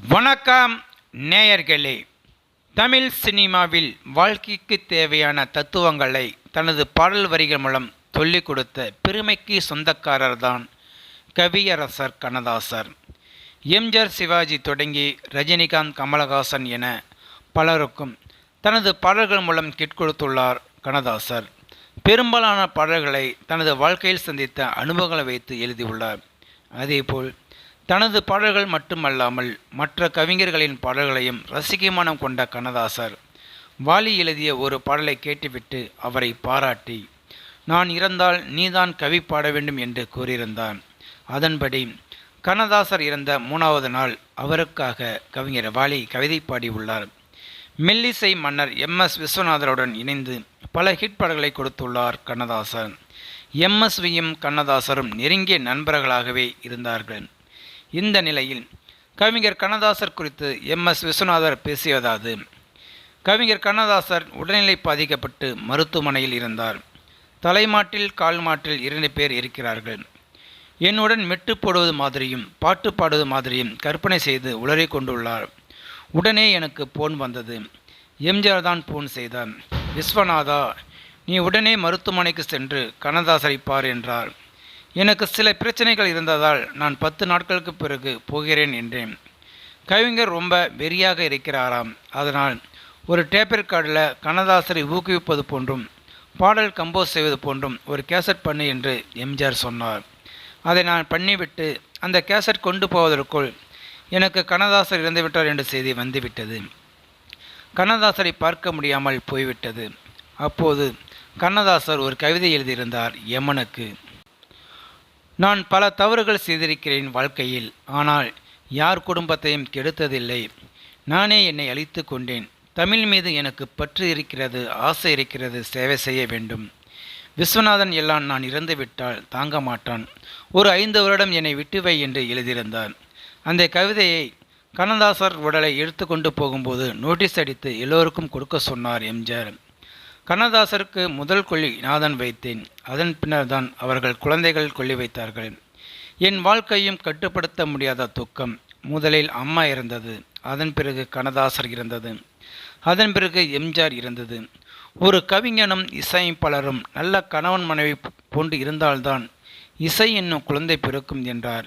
வணக்கம் நேயர்களே. தமிழ் சினிமாவில் வாழ்க்கைக்கு தேவையான தத்துவங்களை தனது பாடல் வரிகள் மூலம் சொல்லிக் கொடுத்த பெருமைக்கு சொந்தக்காரர்தான் கவியரசர் கண்ணதாசர். எம்ஜிஆர் சிவாஜி தொடங்கி ரஜினிகாந்த் கமலஹாசன் என பலருக்கும் தனது பாடல்கள் மூலம் கேட்கொடுத்துள்ளார் கண்ணதாசர். பெரும்பாலான பாடல்களை தனது வாழ்க்கையில் சந்தித்த அனுபவங்களை வைத்து எழுதியுள்ளார். அதேபோல் தனது பாடல்கள் மட்டுமல்லாமல் மற்ற கவிஞர்களின் பாடல்களையும் ரசிகமானம் கொண்ட கண்ணதாசர் வாலி எழுதிய ஒரு பாடலை கேட்டுவிட்டு அவரை பாராட்டி நான் இறந்தால் நீதான் கவி பாட வேண்டும் என்று கூறியிருந்தான். அதன்படி கண்ணதாசர் இறந்த மூணாவது நாள் அவருக்காக கவிஞர் வாலி கவிதை பாடியுள்ளார். மெல்லிசை மன்னர் எம். எஸ். விஸ்வநாதருடன் இணைந்து பல ஹிட் பாடல்களை கொடுத்துள்ளார் கண்ணதாசர். எம்எஸ்வியும் கண்ணதாசரும் நெருங்கிய நண்பர்களாகவே இருந்தார்கள். இந்த நிலையில் கவிஞர் கண்ணதாசர் குறித்து எம் எஸ் விஸ்வநாதர் பேசியதாவது கவிஞர் கண்ணதாசர் உடல்நிலை பாதிக்கப்பட்டு மருத்துவமனையில் இருந்தார். தலைமாட்டில் கால் மாட்டில் இரண்டு பேர் இருக்கிறார்கள். என்னுடன் மெட்டு போடுவது மாதிரியும் பாட்டு பாடுவது மாதிரியும் கற்பனை செய்து உளறி கொண்டுள்ளார். உடனே எனக்கு போன் வந்தது. எம்ஜிஆர் தான் போன் செய்தார். விஸ்வநாதா நீ உடனே மருத்துவமனைக்கு சென்று கண்ணதாசரை பார் என்றார். எனக்கு சில பிரச்சனைகள் இருந்ததால் நான் பத்து நாட்களுக்கு பிறகு போகிறேன் என்றேன். கவிஞர் ரொம்ப வெறியாக இருக்கிறாராம். அதனால் ஒரு டேப்பர் கார்டில் கண்ணதாசரை ஊக்குவிப்பது போன்றும் பாடல் கம்போஸ் செய்வது போன்றும் ஒரு கேசட் பண்ணு என்று எம்ஜிஆர் சொன்னார். அதை நான் பண்ணிவிட்டு அந்த கேசட் கொண்டு போவதற்குள் எனக்கு கண்ணதாசர் இறந்துவிட்டார் என்ற செய்தி வந்துவிட்டது. கண்ணதாசரை பார்க்க முடியாமல் போய்விட்டது. அப்போது கண்ணதாசர் ஒரு கவிதை எழுதியிருந்தார் யமனுக்கு. நான் பல தவறுகள் செய்திருக்கிறேன் வாழ்க்கையில் ஆனால் யார் குடும்பத்தையும் கெடுத்ததில்லை. நானே என்னை அழித்து கொண்டேன். தமிழ் மீது எனக்கு பற்று இருக்கிறது ஆசை இருக்கிறது சேவை செய்ய வேண்டும். விஸ்வநாதன் எல்லாம் நான் இறந்துவிட்டால் தாங்க மாட்டான். ஒரு ஐந்து வருடம் என்னை விட்டு வை என்று எழுதியிருந்தார் அந்த கவிதையை கண்ணதாசர் உடலை எடுத்து கொண்டு போகும்போது நோட்டீஸ் அடித்து எல்லோருக்கும் கொடுக்க சொன்னார் எம்ஜிஆர். கண்ணதாசருக்கு முதல் கொள்ளி நாதன் வைத்தேன். அதன் பின்னர் தான் அவர்கள் குழந்தைகள் கொள்ளி வைத்தார்கள். என் வாழ்க்கையும் கட்டுப்படுத்த முடியாத துக்கம். முதலில் அம்மா இருந்தது அதன் பிறகு கண்ணதாசர் இருந்தது அதன் பிறகு எம்ஜிஆர் இருந்தது ஒரு கவிஞனும் இசையமைப்பாளரும் நல்ல கணவன் மனைவி போன்று இருந்தால்தான் இசை என்னும் குழந்தை பிறக்கும் என்றார்.